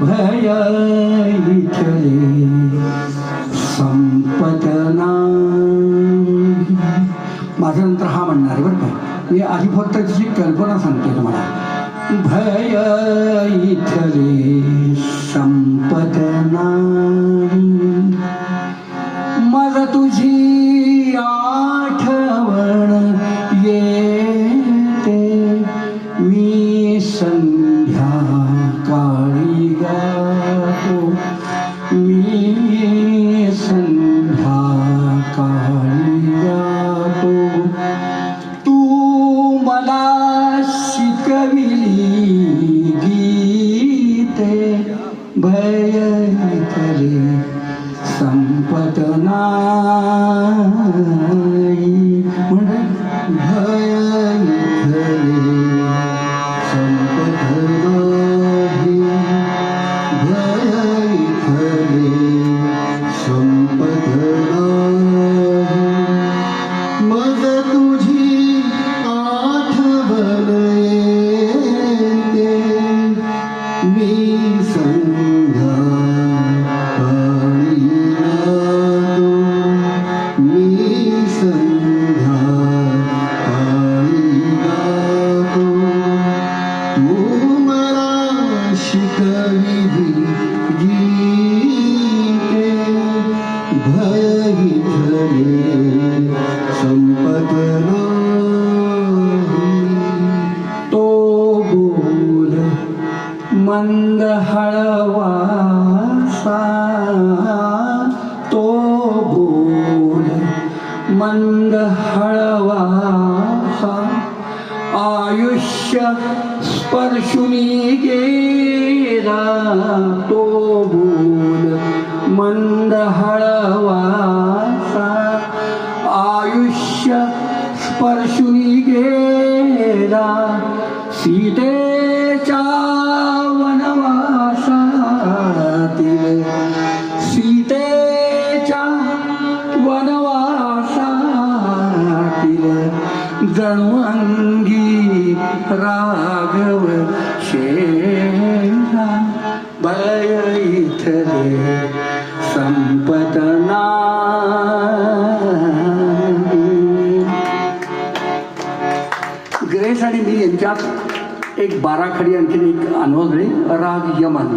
भय इथले संपदना माझ्या नंतर हा म्हणणार बरं का. मी आधी फक्त त्याची कल्पना सांगते तुम्हाला. भय इथले संपदना मला तुझी मला शिकविली गीते भय इथले संपत ना संपत नाही. तो बोल मंद हळवासा तो बोल मंद हळवासा आयुष्य स्पर्शुनी गेला तो बोल मंद हळवा आयुष्य स्पर्शुनी गेला. सीतेच्या वनवासातील सीतेच्या वनवासातील जणू अंगी राघव शेरा बय इथले ग्रेस आणि मी यांच्यात एक बाराखडी आणखी एक अनोदळी राग यमन.